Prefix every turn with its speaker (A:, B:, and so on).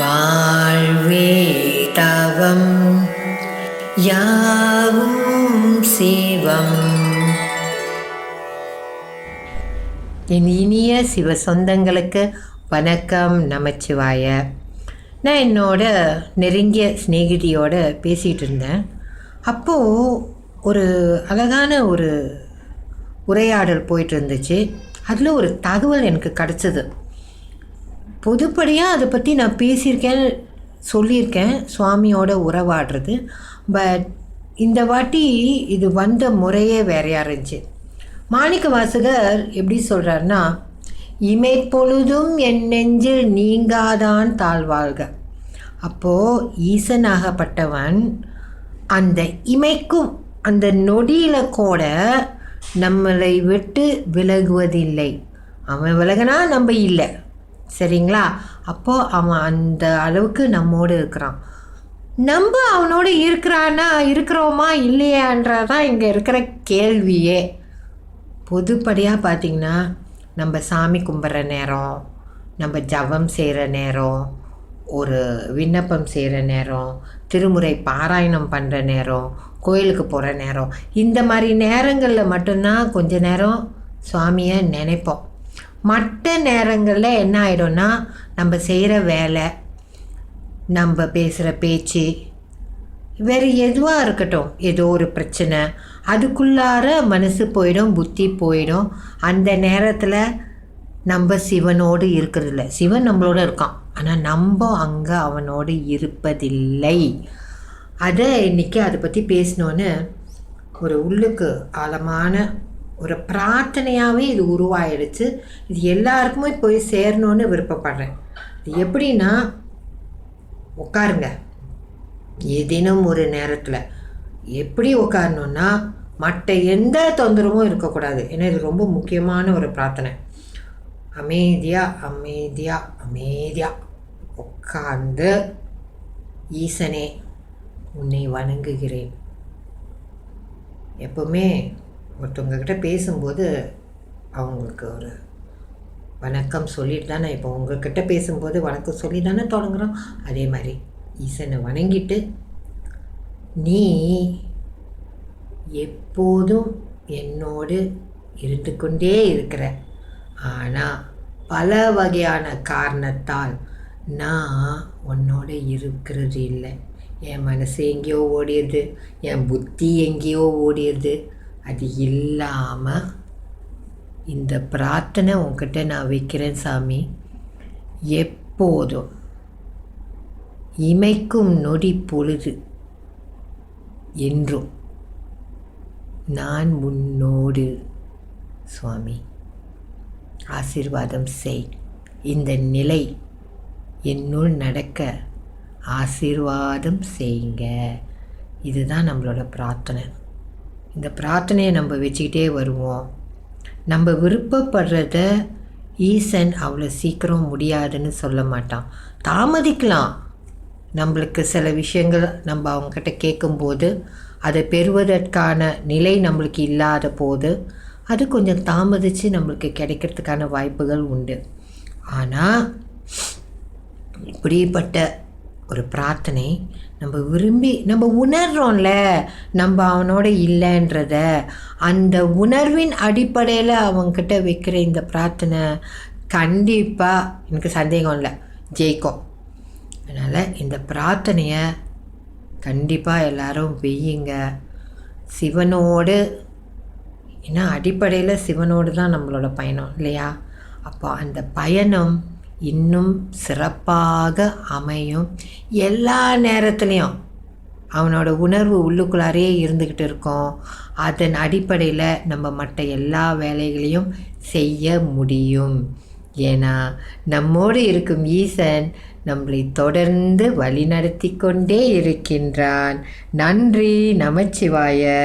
A: வாழ்வே தவம் யாவும் சிவம் என் இனிய சிவ சொந்தங்களுக்கு வணக்கம் நமச்சிவாய நான் என்னோட நெருங்கிய சிநேகிதியோட பேசிகிட்டு இருந்தேன் அப்போது ஒரு அழகான ஒரு உரையாடல் போயிட்டு இருந்துச்சு அதில் ஒரு தகவல் எனக்கு கிடச்சிது பொதுப்படியாக அதை பற்றி நான் பேசியிருக்கேன் சொல்லியிருக்கேன் சுவாமியோட உறவாடுறது பட் இந்த வாட்டி இது வந்த முறையே வேறையாக இருந்துச்சு மாணிக்க வாசகர் எப்படி சொல்கிறாருன்னா இமைப்பொழுதும் என் நெஞ்சில் நீங்காதான் தாழ்வாழ்க அப்போது ஈசனாகப்பட்டவன் அந்த இமைக்கும் அந்த நொடியில் கூட நம்மளை விட்டு விலகுவதில்லை அவன் விலகினா நம்ம இல்லை சரிங்களா அப்போது அவன் அந்த அளவுக்கு நம்மோடு இருக்கிறான் நம்ம அவனோடு இருக்கிறான்னா இருக்கிறோமா இல்லையான்றதான் இங்கே இருக்கிற கேள்வியே பொதுப்படியாக பார்த்திங்கன்னா நம்ம சாமி கும்பிட்ற நேரம் நம்ம ஜபம் செய்கிற நேரம் ஒரு விண்ணப்பம் செய்கிற நேரம் திருமுறை பாராயணம் பண்ணுற நேரம் கோயிலுக்கு போகிற நேரம் இந்த மாதிரி நேரங்களில் மட்டும்தான் கொஞ்ச நேரம் சுவாமியை நினைப்போம் மற்ற நேரங்களில் என்ன ஆயிடும்னா நம்ம செய்கிற வேலை நம்ம பேசுகிற பேச்சு வேறு எதுவாக இருக்கட்டும் ஏதோ ஒரு பிரச்சனை அதுக்குள்ளார மனசு போயிடும் புத்தி போயிடும் அந்த நேரத்தில் நம்ம சிவனோடு இருக்கிறதில்ல சிவன் நம்மளோட இருக்கான் ஆனால் நம்ம அங்கே அவனோடு இருப்பதில்லை அதை இன்றைக்கி அதை பற்றி பேசினோன்னு ஒரு உள்ளுக்கு ஆழமான ஒரு பிரார்த்தனையாகவே இது உருவாயிடுச்சு இது எல்லாருக்குமே போய் சேரணும்னு விருப்பப்படுறேன் இது எப்படின்னா உட்காருங்க ஏதேனும் ஒரு நேரத்தில் எப்படி உட்காரணுன்னா மற்ற எந்த தொந்தரவும் இருக்கக்கூடாது ஏன்னா இது ரொம்ப முக்கியமான ஒரு பிரார்த்தனை அமைதியாக அமைதியாக அமைதியாக உட்கார்ந்து ஈசனே உன்னை வணங்குகிறேன் எப்பவுமே ஒருத்தவங்கக்கிட்ட பேசும்போது அவங்களுக்கு ஒரு வணக்கம் சொல்லிட்டு தானே இப்போ உங்கள்கிட்ட பேசும்போது வணக்கம் சொல்லி தானே தொடங்குகிறோம் அதே மாதிரி ஈசனை வணங்கிட்டு நீ எப்போதும் என்னோடு இருந்து கொண்டே இருக்கிற ஆனால் பல வகையான காரணத்தால் நான் உன்னோட இருக்கிறது இல்லை என் மனசு எங்கேயோ ஓடிடுது என் புத்தி எங்கேயோ ஓடிடுது அது இல்லாமல் இந்த பிரார்த்தனை உங்ககிட்ட நான் வைக்கிறேன் சாமி எப்போதும் இமைக்கும் நொடி பொழுது என்றும் நான் உன்னோடு சுவாமி ஆசீர்வாதம் செய் இந்த நிலை என்னுள் நடக்க ஆசீர்வாதம் செய்யுங்க இதுதான் நம்மளோட பிரார்த்தனை இந்த பிரார்த்தனையை நம்ம வச்சுக்கிட்டே வருவோம் நம்ம விருப்பப்படுறத ஈசன் அவ்வளோ சீக்கிரம் முடியாதுன்னு சொல்ல மாட்டான் தாமதிக்கலாம் நம்மளுக்கு சில விஷயங்கள் நம்ம அவங்கக்கிட்ட கேட்கும்போது அதை பெறுவதற்கான நிலை நம்மளுக்கு இல்லாத போது அது கொஞ்சம் தாமதித்து நம்மளுக்கு கிடைக்கிறதுக்கான வாய்ப்புகள் உண்டு ஆனால் இப்படிப்பட்ட ஒரு பிரார்த்தனை நம்ம விரும்பி நம்ம உணர்கிறோம்ல நம்ம அவனோட இல்லைன்றத அந்த உணர்வின் அடிப்படையில் அவங்கக்கிட்ட வைக்கிற இந்த பிரார்த்தனை கண்டிப்பாக எனக்கு சந்தேகம் இல்லை ஜெயிக்கும் அதனால் இந்த பிரார்த்தனையை கண்டிப்பாக எல்லோரும் வெய்யுங்க சிவனோடு ஏன்னா அடிப்படையில் சிவனோடு தான் நம்மளோட பயணம் இல்லையா அப்போ அந்த பயணம் இன்னும் சிறப்பாக அமையும் எல்லா நேரத்துலேயும் அவனோட உணர்வு உள்ளுக்குள்ளாரே இருந்துக்கிட்டு இருக்கோம் அதன் அடிப்படையில் நம்ம மற்ற எல்லா வேலைகளையும் செய்ய முடியும் ஏன்னா நம்மோடு இருக்கும் ஈசன் நம்மளை தொடர்ந்து வழிநடத்தி கொண்டே இருக்கின்றான் நன்றி நமச்சிவாய